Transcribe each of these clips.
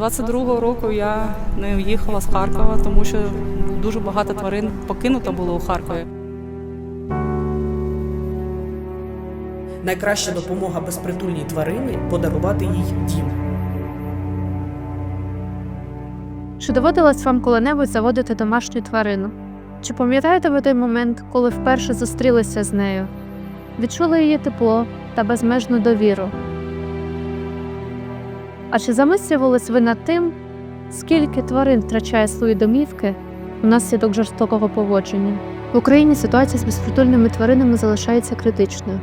22-го року я не уїхала з Харкова, тому що дуже багато тварин покинуто було у Харкові. Найкраща допомога безпритульній тварині подарувати їй дім. Чи доводилось вам коли-небудь заводити домашню тварину? Чи пам'ятаєте ви той момент, коли вперше зустрілися з нею? Відчули її тепло та безмежну довіру? А чи замислювались ви над тим, скільки тварин втрачає свої домівки внаслідок жорстокого поводження? В Україні ситуація з безпритульними тваринами залишається критичною.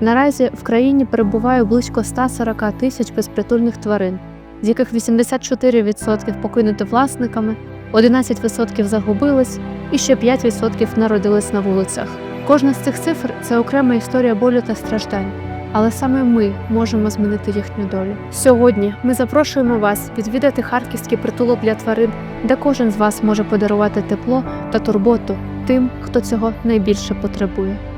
Наразі в країні перебуває близько 140 тисяч безпритульних тварин, з яких 84% покинуті власниками, 11% загубились і ще 5% народились на вулицях. Кожна з цих цифр це окрема історія болю та страждань. Але саме ми можемо змінити їхню долю. Сьогодні ми запрошуємо вас відвідати харківський притулок для тварин, де кожен з вас може подарувати тепло та турботу тим, хто цього найбільше потребує.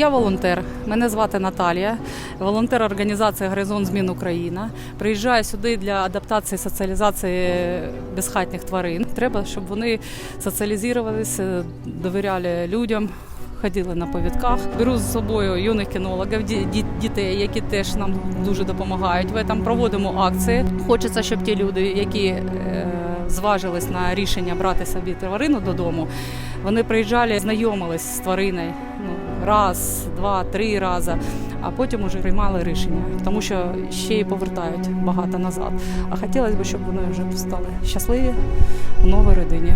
Я волонтер. Мене звати Наталія, волонтер організації Горизонт Змін Україна. Приїжджаю сюди для адаптації соціалізації безхатніх тварин. Треба, щоб вони соціалізувалися, довіряли людям. Ходили на повідках, беру з собою юних кінологів, ді- ді- дітей, які теж нам дуже допомагають. В этом проводимо акції. Хочеться, щоб ті люди, які е, зважились на рішення брати собі тварину додому, вони приїжджали, знайомились з твариною ну, раз, два, три рази, а потім уже приймали рішення, тому що ще й повертають багато назад. А хотілося б, щоб вони вже стали щасливі у новій родині.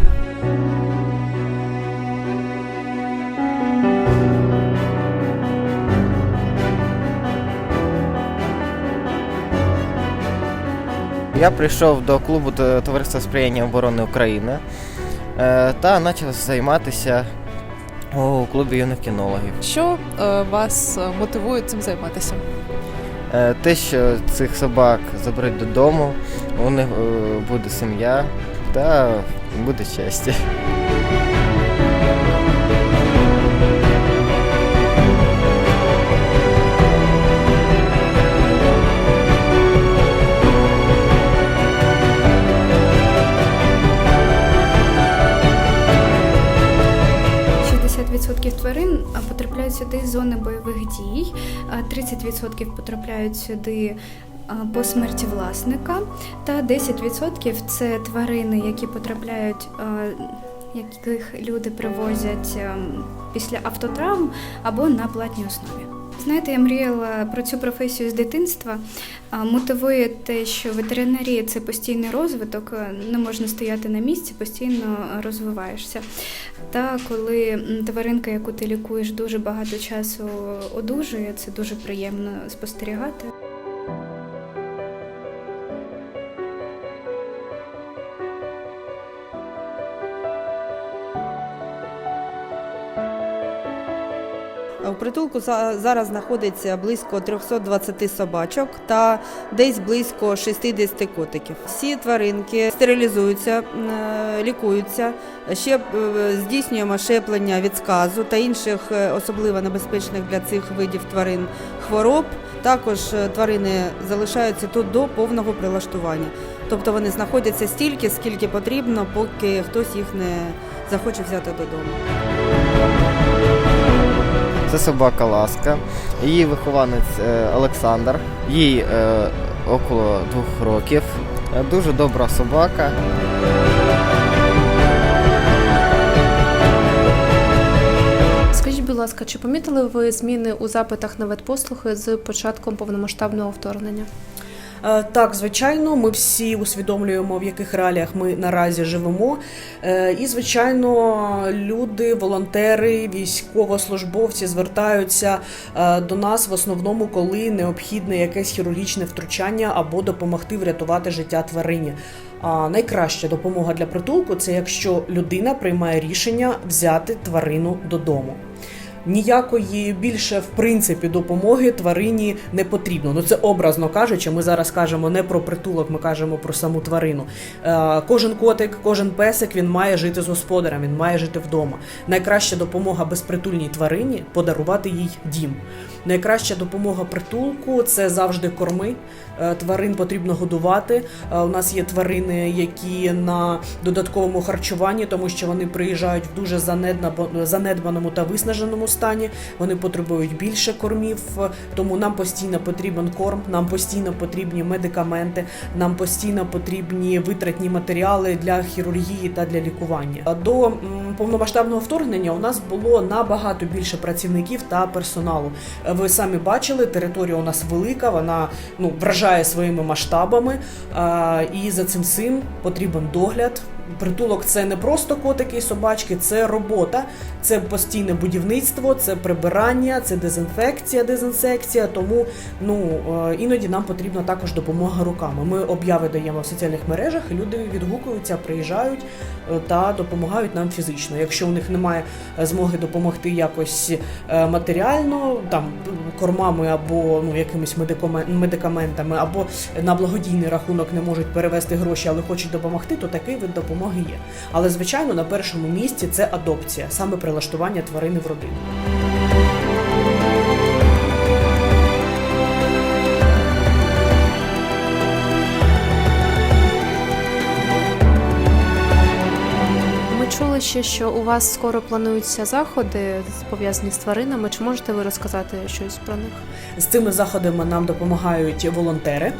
Я прийшов до клубу Товариства сприяння оборони України е, та почав займатися у клубі юних кінологів. Що е, вас е, мотивує цим займатися? Е, Те, що цих собак заберуть додому, у них е, буде сім'я та буде щастя. – потрапляють сюди з зони бойових дій, а 30% потрапляють сюди по смерті власника, та 10% це тварини, які потрапляють, яких люди привозять після автотравм або на платній основі. Знаєте, я мріяла про цю професію з дитинства. Мотивує те, що ветеринарія це постійний розвиток, не можна стояти на місці, постійно розвиваєшся. Та коли тваринка, яку ти лікуєш, дуже багато часу одужує, це дуже приємно спостерігати. У притулку за- зараз знаходиться близько 320 собачок та десь близько 60 котиків. Всі тваринки стерилізуються, е, лікуються. Ще е, здійснюємо щеплення від сказу та інших е, особливо небезпечних для цих видів тварин хвороб. Також тварини залишаються тут до повного прилаштування. Тобто вони знаходяться стільки, скільки потрібно, поки хтось їх не захоче взяти додому. Це собака Ласка, її вихованець е, Олександр, їй е, около двох років. Е, Дуже добра собака. Скажіть, будь ласка, чи помітили ви зміни у запитах на ветпослуги з початком повномасштабного вторгнення? Е, Так, звичайно, ми всі усвідомлюємо, в яких реаліях ми наразі живемо. Е, І, звичайно, люди, волонтери, військовослужбовці звертаються е, до нас в основному, коли необхідне якесь хірургічне втручання або допомогти врятувати життя тварині. А найкраща допомога для притулку це якщо людина приймає рішення взяти тварину додому. Ніякої більше в принципі допомоги тварині не потрібно. Ну це образно кажучи. Ми зараз кажемо не про притулок, ми кажемо про саму тварину. Е, кожен котик, кожен песик він має жити з господарем, він має жити вдома. Найкраща допомога безпритульній тварині подарувати їй дім. Найкраща допомога притулку це завжди корми. Е, Тварин потрібно годувати. Е, У нас є тварини, які на додатковому харчуванні, тому що вони приїжджають в дуже занедбаному та виснаженому стані. Вони потребують більше кормів, е, тому нам постійно потрібен корм, нам постійно потрібні медикаменти, нам постійно потрібні витратні матеріали для хірургії та для лікування. До повномасштабного вторгнення у нас було набагато більше працівників та персоналу. Ви самі бачили, територія у нас велика, вона ну вражає своїми масштабами. І за цим всім потрібен догляд. Притулок це не просто котики і собачки, це робота, це постійне будівництво, це прибирання, це дезінфекція, дезінсекція. Тому ну е, іноді нам потрібна також допомога руками. Ми обяви даємо в соціальних мережах, люди відгукуються, приїжджають е, та допомагають нам фізично. Якщо у них немає е, змоги допомогти якось матеріально, там кормами або ну якимись медикамен- медикаментами, або на благодійний рахунок не можуть перевести гроші, але хочуть допомогти, то такий вид допомоги є. Але звичайно, на першому місці це адопція, саме прилаштування тварини в родину. Чули ще, що у вас скоро плануються заходи пов'язані з тваринами. Чи можете ви розказати щось про них? З цими заходами нам допомагають волонтери.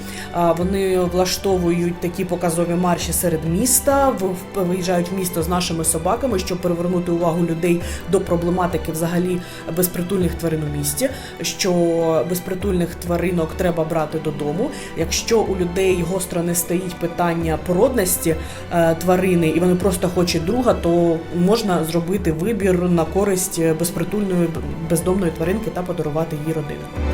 Вони влаштовують такі показові марші серед міста, виїжджають в місто з нашими собаками, щоб привернути увагу людей до проблематики взагалі безпритульних тварин у місті. Що безпритульних тваринок треба брати додому. Якщо у людей гостро не стоїть питання породності е, тварини, і вони просто хочуть друга, то можна зробити вибір на користь безпритульної бездомної тваринки та подарувати її родину.